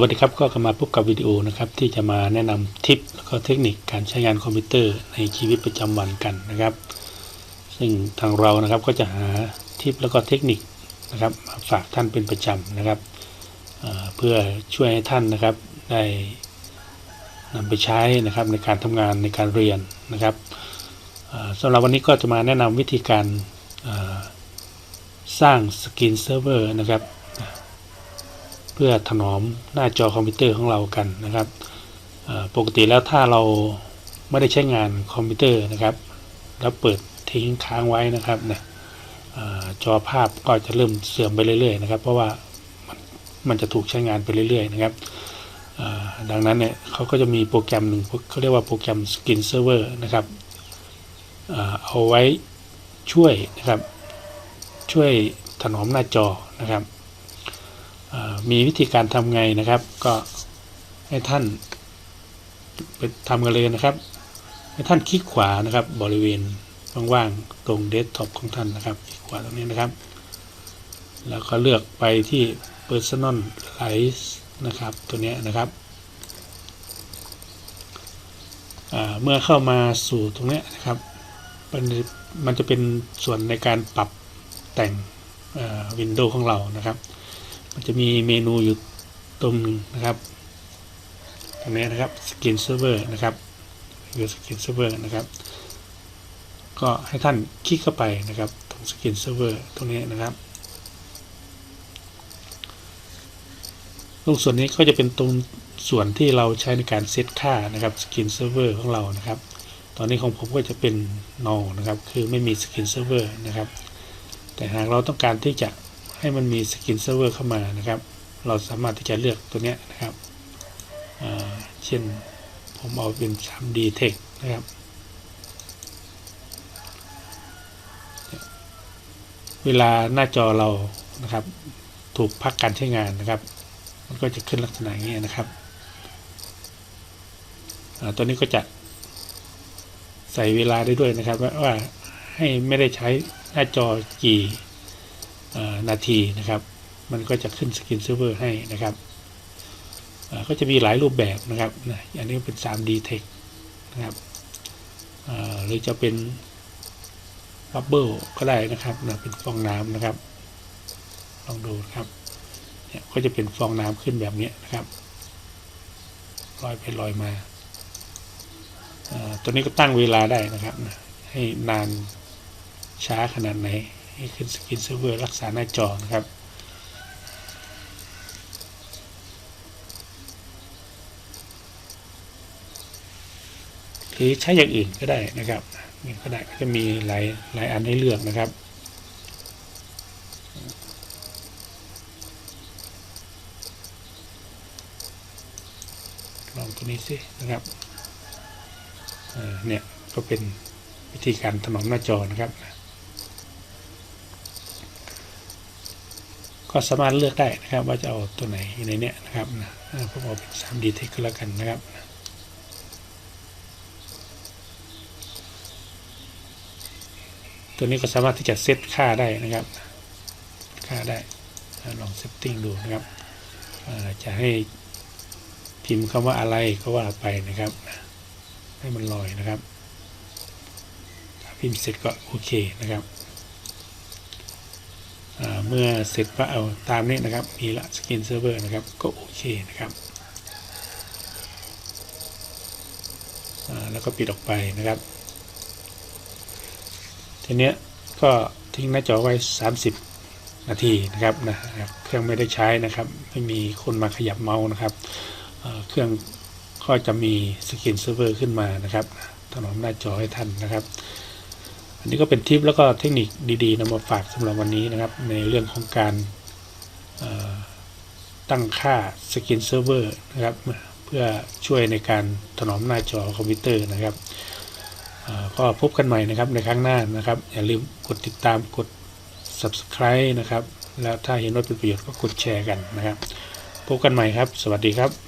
วัสดีครับก็กลับมาพบกับวิดีโอนะครับที่จะมาแนะนำทิปแล้วก็เทคนิคการใช้งานคอมพิวเตอร์ในชีวิตประจำวันกันนะครับ ซึ่งทางเรานะครับก็จะหาทิปแล้วก็เทคนิคนะครับมาฝากท่านเป็นประจำนะครับเเพื่อช่วยให้ท่านนะครับได้นำไปใช้นะครับในการทำงานในการเรียนนะครับเอ่อสำหรับวันนี้ก็จะมาแนะนำวิธีการสร้างสกรีนเซิร์ฟเวอร์นะครับ เพื่อถนอมหน้าจอคอมพิวเตอร์ของเรากันนะครับปกติแล้วถ้าเราไม่ได้ใช้งานคอมพิวเตอร์นะครับ แล้วเปิดทิ้งค้างไว้นะครับเนี่ยจอภาพก็จะเริ่มเสื่อมไปเรื่อยๆนะครับ เพราะว่ามันมันจะถูกใช้งานไปเรื่อยๆนะครับดังนั้นเนี่ยเขาก็จะมีโปรแกรมหนึ่งเขาเรียกว่าโปรแกรม Skin Server นะครับเอาไว้ช่วยนะครับ ช่วยถนอมหน้าจอนะครับ มีวิธีการทำไงนะครับ ก็ให้ท่านไปทำกันเลยนะครับ ให้ท่านคลิกขวานะครับ บริเวณว่างๆตรงเดสก์ท็อปของท่านนะครับคลิกขวาตรงนี้นะครับ แล้วก็เลือกไปที่ Personalize นะครับ ตัวนี้นะครับเมื่อเข้ามาสู่ตรงนี้นะครับมันมันจะเป็นส่วนในการปรับแต่งวินโดว์ของเรานะครับ มันจะมีเมนูอยู่ตรงนึงนะครับตรงนี้นะครับ Skin Server นะครับคือ Skin Server นะครับ ก็ให้ท่านคลิกเข้าไปนะครับ ตรง Skin Server ตรงนี้นะครับตรงส่วนนี้ก็จะเป็นตรงส่วนที่เราใช้ในการเซตค่านะครับ Skin Server ของเรานะครับ ตอนนี้ของผมก็จะเป็น no นะครับ คือไม่มี Skin Server นะครับ แต่หากเราต้องการที่จะ ให้มันมีสกินเซิร์ฟเวอร์เข้ามานะครับ เราสามารถที่จะเลือกตัวเนี้ยนะครับเช่นผมเอาเป็น 3D Text นะครับ เวลาหน้าจอเรานะครับ ถูกพักการใช้งานนะครับ มันก็จะขึ้นลักษณะอย่างนี้นะครับตัวนี้ก็จะใส่เวลาได้ด้วยนะครับว่าให้ไม่ได้ใช้หน้าจอกี่ นาทีนะครับ มันก็จะขึ้นสกินเซิร์ฟเวอร์ให้นะครับก็จะมีหลายรูปแบบนะครับอันนี้เป็น 3D Text นะครับหรือจะเป็นบับเบิลก็ได้นะครับนะเป็นฟองน้ำนะครับ ลองดูนะครับเนี่ยก็จะเป็นฟองน้ำขึ้นแบบนี้นะครับลอยไปลอยมาตัวนี้ก็ตั้งเวลาได้นะครับ ให้นานช้าขนาดไหน ให้ขึ้นสกินเซิร์ฟเวอร์รักษาหน้าจอนะครับหรือใช้อย่างอื่นก็ได้นะครับนี่ก็ได้ก็จะมีหลายหลายอันให้เลือกนะครับลองตัวนี้สินะครับเเนี่ยก็เป็นวิธีการถนอมหน้าจอนะครับ ก็สามารถเลือกได้นะครับ ว่าจะเอาตัวไหนในเนี้ยนะครับนะผมเอาเป็น 3D Text ก็แล้วกันนะครับตัวนี้ก็สามารถที่จะเซตค่าได้นะครับ ค่าได้ลองเซตติ้งดูนะครับจะให้พิมพ์คำว่าอะไรก็ว่าไปนะครับ ให้มันลอยนะครับพิมพ์เสร็จก็โอเคนะครับ เมื่อเสร็จก็เอาตามนี้นะครับ มีละสกินเซิร์ฟเวอร์นะครับ ก็โอเคนะครับแล้วก็ปิดออกไปนะครับ ทีเนี้ยก็ทิ้งหน้าจอไว้ 30 นาทีนะครับนะครับ เครื่องไม่ได้ใช้นะครับ ไม่มีคนมาขยับเมาส์นะครับเเครื่องก็จะมีสกินเซิร์ฟเวอร์ขึ้นมานะครับถนอมหน้าจอให้ท่านนะครับ อันนี้ก็เป็นทิปแล้วก็เทคนิคดีๆนำมาฝากสำหรับวันนี้นะครับ ในเรื่องของการตั้งค่าสกินเซิร์ฟเวอร์นะครับเพื่อช่วยในการถนอมหน้าจอคอมพิวเตอร์นะครับก็พบกันใหม่นะครับในครั้งหน้านะครับ อย่าลืมกดติดตามกด subscribe นะครับ แล้วถ้าเห็นว่าเป็นประโยชน์ก็กดแชร์กันนะครับ พบกันใหม่ครับ สวัสดีครับ